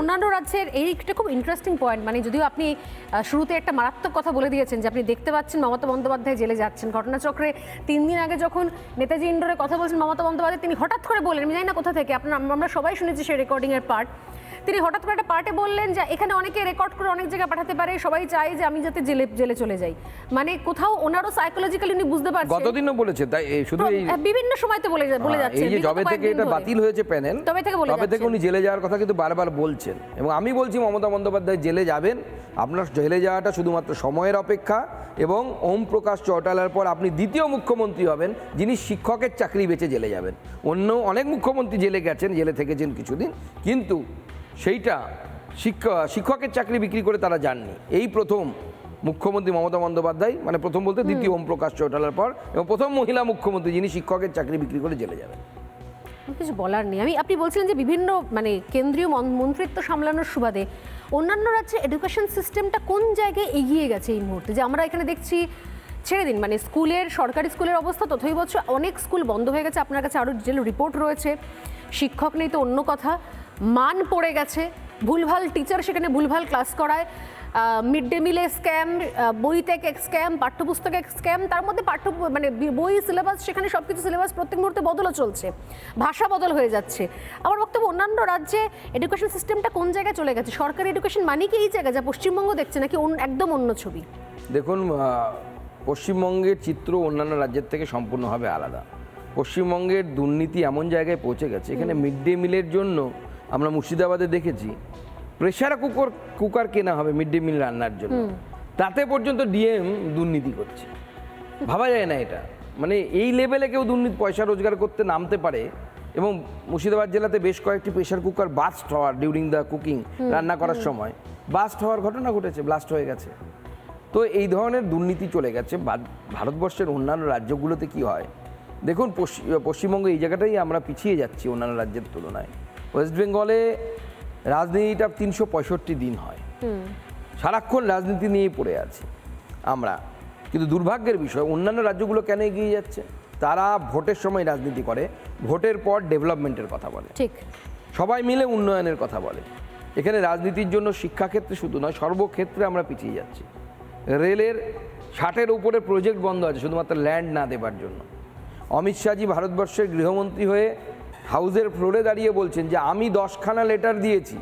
অন্যান্য রাজ্যের এই একটা খুব ইন্টারেস্টিং পয়েন্ট মানে যদিও আপনি শুরুতে একটা মারাত্মক কথা বলে দিয়েছেন যে আপনি দেখতে পাচ্ছেন মমতা বন্দ্যোপাধ্যায় জেলে যাচ্ছেন। ঘটনাচক্রে তিন দিন আগে যখন নেতাজি ইন্ডোরে কথা বলছেন মমতা বন্দ্যোপাধ্যায়, তিনি হঠাৎ করে বললেন, আমি জানি না কোথা থেকে, আপনার, আমরা সবাই শুনেছি সেই রেকর্ডিংয়ের পার্ট তিনি হঠাৎ করে একটা পার্টে বললেন যে এখানে অনেকে রেকর্ড করে অনেক জায়গায় পাঠাতে পারে সবাই চায় যে আমি যাতে জেলে জেলে চলে যাই। মানে কোথাও ওনারও সাইকোলজিক্যালি উনি বুঝতে পারছেন। গতদিনও বলেছে তাই শুধু এই হ্যাঁ, বিভিন্ন সময় তো বলে যা- বলে যাচ্ছে এই যে জবে থেকে এটা বাতিল হয়েছে প্যানেল তবে থেকে বলে তবে থেকে উনি জেলে যাওয়ার কথা কিন্তু বারবার বলছেন। এবং আমি বলছি মমতা বন্দ্যোপাধ্যায় জেলে যাবেন আপনার জেলে যাওয়াটা শুধুমাত্র সময়ের অপেক্ষা এবং ওম প্রকাশ চৌটালার পর আপনি দ্বিতীয় মুখ্যমন্ত্রী হবেন যিনি শিক্ষকের চাকরি বেঁচে জেলে যাবেন। অন্য অনেক মুখ্যমন্ত্রী জেলে গেছেন জেলে থেকেছেন কিছুদিন কিন্তু সেইটা শিক্ষক শিক্ষকের চাকরি বিক্রি করে তারা যাননি এই প্রথম মুখ্যমন্ত্রী মমতা বন্দ্যোপাধ্যায় মানে প্রথম বলতে দ্বিতীয় ওম প্রকাশ চৌটালার পর এবং প্রথম মহিলা মুখ্যমন্ত্রী যিনি শিক্ষকের চাকরি বিক্রি করে জেলে যাবেন। কিছু বলার নেই। আমি আপনি বলছিলেন যে বিভিন্ন মানে কেন্দ্রীয় মন্ত্রিত্ব সামলানোর সুবাদে অন্যান্য রাজ্যে এডুকেশন সিস্টেমটা কোন জায়গায় এগিয়ে গেছে এই মুহূর্তে? যে আমরা এখানে দেখছি ছেড়ে দিন মানে স্কুলের সরকারি স্কুলের অবস্থা তথই বছর অনেক স্কুল বন্ধ হয়ে গেছে। আপনার কাছে আরও ডিটেল রিপোর্ট রয়েছে। শিক্ষক নেই তো অন্য কথা। মান পড়ে গেছে। ভুলভাল টিচার সেখানে ভুলভাল ক্লাস করায়। মিড ডে মিলে স্ক্যাম বই এক স্ক্যাম পাঠ্যপুস্তকে স্ক্যাম তার মধ্যে পাঠ্য মানে বই সিলেবাস সেখানে সব কিছু সিলেবাস প্রত্যেক মুহূর্তে বদলও চলছে। ভাষা বদল হয়ে যাচ্ছে। আমার বক্তব্য অন্যান্য রাজ্যে এডুকেশন সিস্টেমটা কোন জায়গায় চলে গেছে? সরকারি এডুকেশন মানে কি এই জায়গা যা পশ্চিমবঙ্গ দেখছে নাকি একদম অন্য ছবি? দেখুন পশ্চিমবঙ্গের চিত্র অন্যান্য রাজ্যের থেকে সম্পূর্ণভাবে আলাদা। পশ্চিমবঙ্গের দুর্নীতি এমন জায়গায় পৌঁছে গেছে। এখানে মিড ডে মিলের জন্য আমরা মুর্শিদাবাদে দেখেছি প্রেশার কুকার কুকার কেনা হবে মিড ডে মিল রান্নার জন্য। তাতে পর্যন্ত ডিএম দুর্নীতি করছে। ভাবা যায় না এটা। মানে এই লেভেলে কেউ দুর্নীতি পয়সা রোজগার করতে নামতে পারে এবং মুর্শিদাবাদ জেলাতে বেশ কয়েকটি প্রেশার কুকার বাস্ট হওয়ার ডিউরিং দ্য কুকিং রান্না করার সময়। বাস্ট হওয়ার ঘটনা ঘটেছে ব্লাস্ট হয়ে গেছে। তো এই ধরনের দুর্নীতি চলে গেছে। ভারতবর্ষের অন্যান্য রাজ্যগুলোতে কি হয়? দেখুন পশ্চিম- পশ্চিমবঙ্গে এই জায়গাটাই আমরা পিছিয়ে যাচ্ছি অন্যান্য রাজ্যের তুলনায়। ওয়েস্ট বেঙ্গলে রাজনীতিটা তিনশো পঁয়ষট্টি দিন হয়। সারাক্ষণ রাজনীতি নিয়েই পড়ে আছে আমরা। কিন্তু দুর্ভাগ্যের বিষয় অন্যান্য রাজ্যগুলো কেন এগিয়ে যাচ্ছে? তারা ভোটের সময় রাজনীতি করে ভোটের পর ডেভেলপমেন্টের কথা বলে। ঠিক। সবাই মিলে উন্নয়নের কথা বলে। এখানে রাজনীতির জন্য শিক্ষাক্ষেত্রে শুধু নয় সর্বক্ষেত্রে আমরা পিছিয়ে যাচ্ছি। রেলের ষাটের উপরে প্রজেক্ট বন্ধ আছে শুধুমাত্র ল্যান্ড না দেবার জন্য। অমিত শাহজি ভারতবর্ষের গৃহমন্ত্রী হয়ে হাউসের ফ্লোরে দাঁড়িয়ে বলছেন যে আমি দশখানা লেটার দিয়েছি।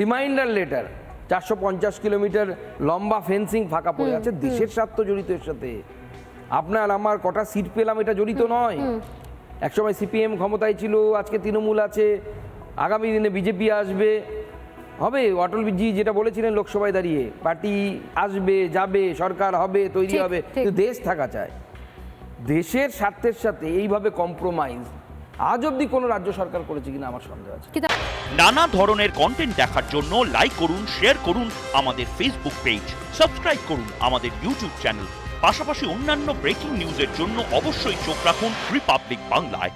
Reminder letter. চারশো পঞ্চাশ কিলোমিটার লম্বা ফেন্সিং ফাঁকা পড়ে আছে দেশের স্বার্থ জড়িত এর সাথে। আপনার আমার কটা সিট পেলাম এটা জড়িত নয়। একসময় সিপিএম ক্ষমতায় ছিল আজকে তৃণমূল আছে আগামী দিনে বিজেপি আসবে। হবে অটলজি যেটা বলেছিলেন লোকসভায় দাঁড়িয়ে পার্টি আসবে যাবে সরকার হবে তৈরি হবে কিন্তু দেশ থাকা চায় দেশের স্বার্থের সাথে এইভাবে কম্প্রোমাইজ আজ অবধি কোনো রাজ্য সরকার করেছে কিনা আমার সন্দেহ আছে। নানা ধরনের কন্টেন্ট দেখার জন্য লাইক করুন শেয়ার করুন আমাদের ফেসবুক পেজ সাবস্ক্রাইব করুন আমাদের ইউটিউব চ্যানেল পাশাপাশি অন্যান্য ব্রেকিং নিউজের জন্য অবশ্যই চোখ রাখুন রিপাবলিক বাংলায়